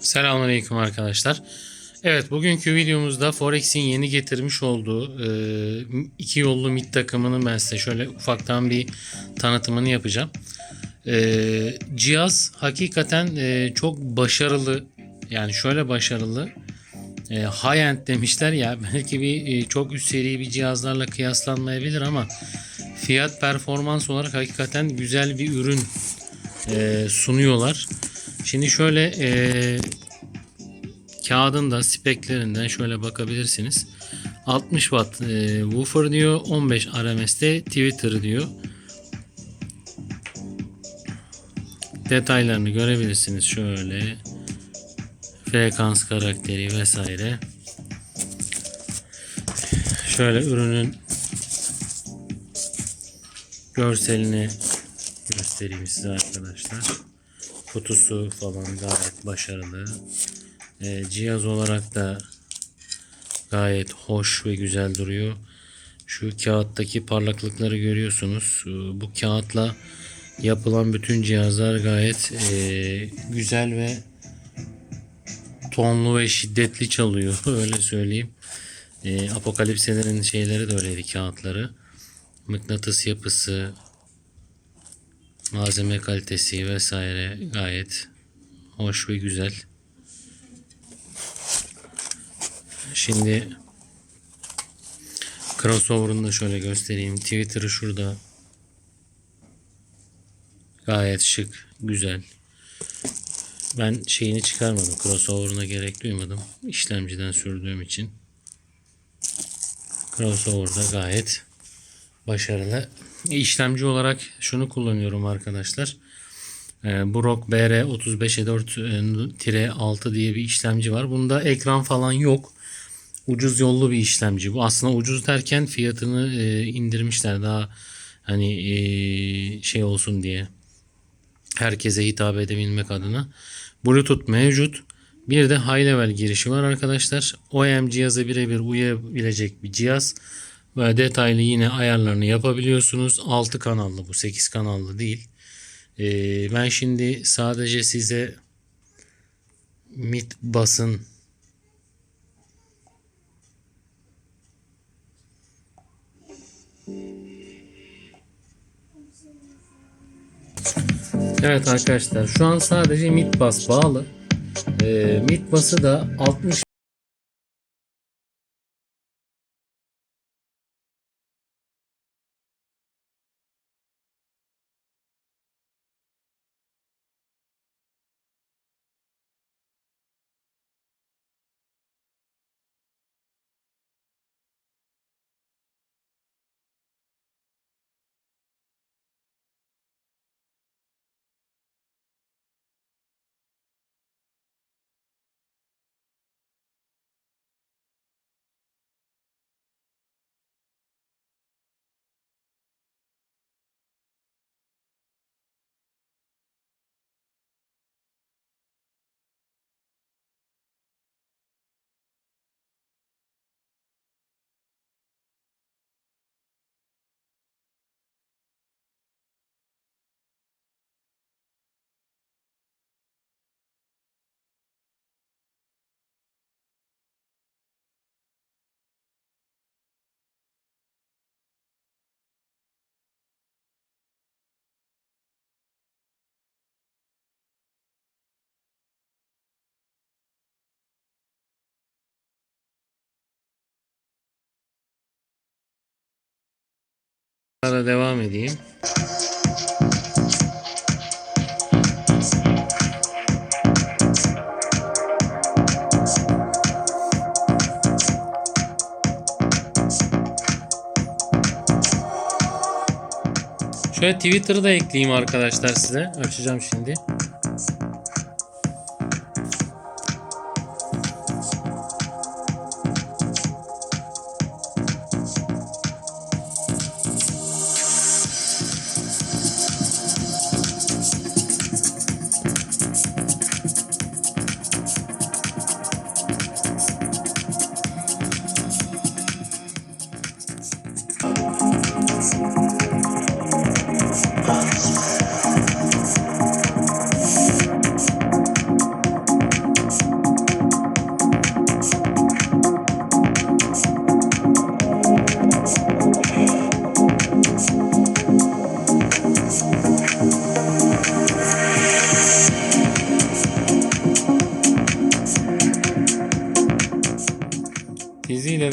Selamünaleyküm arkadaşlar. Evet bugünkü videomuzda Forex'in yeni getirmiş olduğu e, iki yollu mid takımının ben size şöyle ufaktan bir tanıtımını yapacağım. E, cihaz hakikaten e, çok başarılı. Yani şöyle başarılı. E, high end demişler ya belki bir e, çok üst seri bir cihazlarla kıyaslanmayabilir ama fiyat performans olarak hakikaten güzel bir ürün e, sunuyorlar. Şimdi şöyle e, kağıdın da speklerinden şöyle bakabilirsiniz. 60 watt e, woofer diyor. 15 RMS'te Twitter diyor. Detaylarını görebilirsiniz şöyle. Frekans karakteri vesaire. Şöyle ürünün görselini göstereyim size arkadaşlar. Kutusu falan gayet başarılı. Ee, cihaz olarak da gayet hoş ve güzel duruyor. Şu kağıttaki parlaklıkları görüyorsunuz. Ee, Bu kağıtla yapılan bütün cihazlar gayet ee, güzel ve tonlu ve şiddetli çalıyor. Öyle söyleyeyim. Ee, Apokalipselerin şeyleri de öyleydi kağıtları. Mıknatıs yapısı, malzeme kalitesi vesaire gayet hoş ve güzel. Şimdi crossover'ını da şöyle göstereyim. Twitter'ı şurada. Gayet şık, güzel. Ben şeyini çıkarmadım. Crossover'ına gerek duymadım. İşlemciden sürdüğüm için. Crossover'da gayet başarılı. İşlemci olarak şunu kullanıyorum arkadaşlar. Ee, Brock BR35E4-6 diye bir işlemci var. Bunda ekran falan yok. Ucuz yollu bir işlemci bu. Aslında ucuz derken fiyatını e, indirmişler daha hani e, şey olsun diye. Herkese hitap edebilmek adına. Bluetooth mevcut. Bir de high level girişi var arkadaşlar. OEM cihaza birebir uyabilecek bir cihaz. Ve detaylı yine ayarlarını yapabiliyorsunuz. 6 kanallı bu 8 kanallı değil. Ee, ben şimdi sadece size mid basın Evet arkadaşlar şu an sadece mid bas bağlı. Ee, mid bası da 60 da devam edeyim. Şöyle Twitter'ı da ekleyeyim arkadaşlar size. Açacağım şimdi.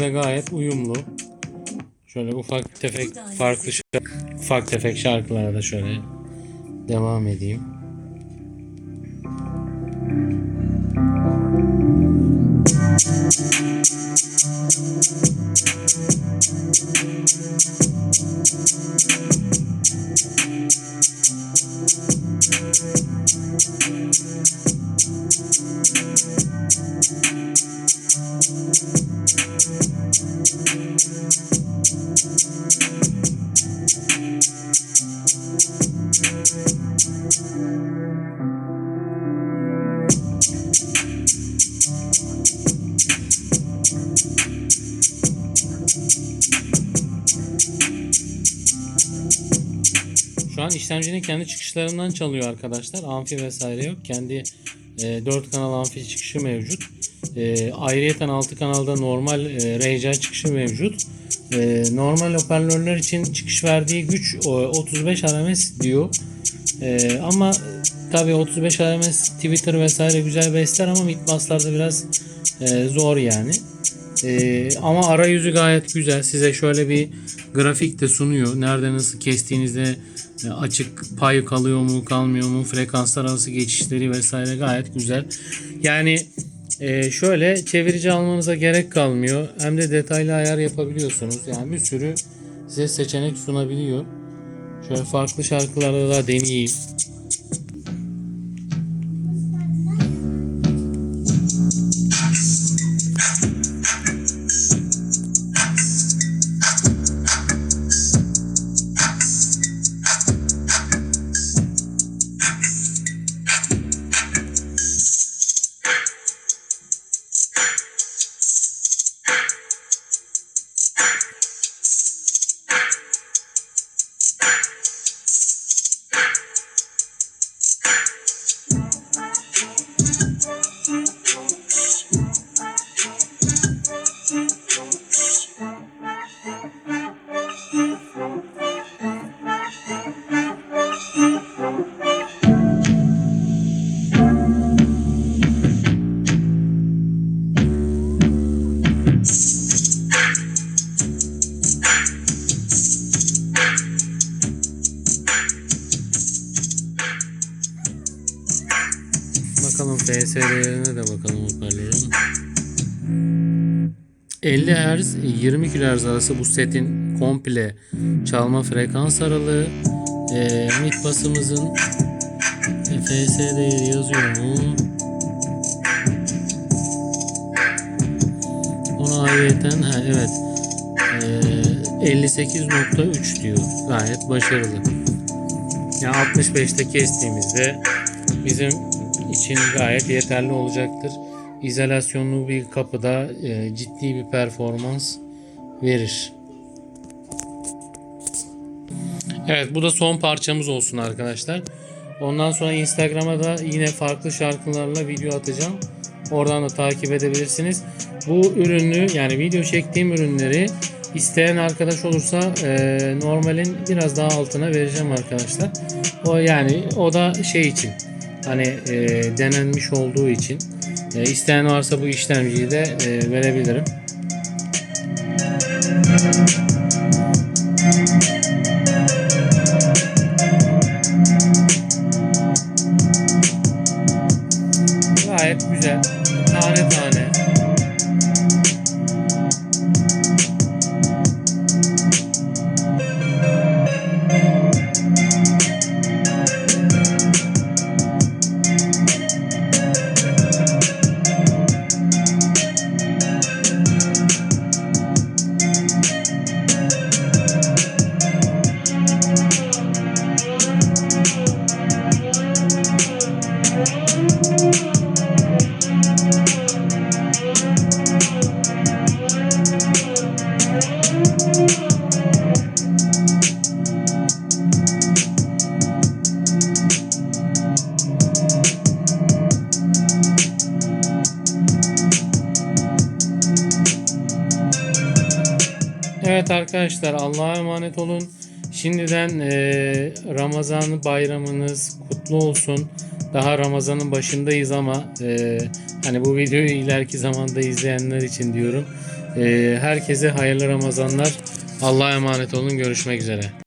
De gayet uyumlu. Şöyle ufak tefek farklı şark- ufak tefek şarkılara da şöyle devam edeyim. Şu an işlemcinin kendi çıkışlarından çalıyor arkadaşlar. Amfi vesaire yok. Kendi e, 4 kanal amfi çıkışı mevcut. E, ayrıyeten 6 kanalda normal e, RCA çıkışı mevcut. E, normal hoparlörler için çıkış verdiği güç o, 35 RMS diyor. E, ama tabii 35 RMS Twitter vesaire güzel besler ama mid basslarda biraz e, zor yani. Ee, ama arayüzü gayet güzel. Size şöyle bir grafik de sunuyor. Nerede nasıl kestiğinizde e, açık pay kalıyor mu kalmıyor mu frekanslar arası geçişleri vesaire gayet güzel. Yani e, şöyle çevirici almanıza gerek kalmıyor. Hem de detaylı ayar yapabiliyorsunuz. Yani bir sürü size seçenek sunabiliyor. Şöyle farklı şarkılarda da deneyeyim. Bakalım FS değerine de bakalım hoparlörün. 50 Hz 20 kHz arası bu setin komple çalma frekans aralığı. E, mid basımızın FS yazıyor mu? Ayrıyeten ha evet e, 58.3 diyor. Gayet başarılı. Yani 65'te kestiğimizde bizim için gayet yeterli olacaktır. İzolasyonlu bir kapıda e, ciddi bir performans verir. Evet bu da son parçamız olsun arkadaşlar. Ondan sonra Instagram'a da yine farklı şarkılarla video atacağım. Oradan da takip edebilirsiniz. Bu ürünü yani video çektiğim ürünleri isteyen arkadaş olursa e, normalin biraz daha altına vereceğim arkadaşlar. O yani o da şey için hani e, denenmiş olduğu için e, isteyen varsa bu işlemciyi de e, verebilirim. Gayet Evet arkadaşlar Allah'a emanet olun. Şimdiden e, Ramazan bayramınız kutlu olsun. Daha Ramazan'ın başındayız ama e, hani bu videoyu ileriki zamanda izleyenler için diyorum. Ee, herkese hayırlı Ramazanlar. Allah'a emanet olun. Görüşmek üzere.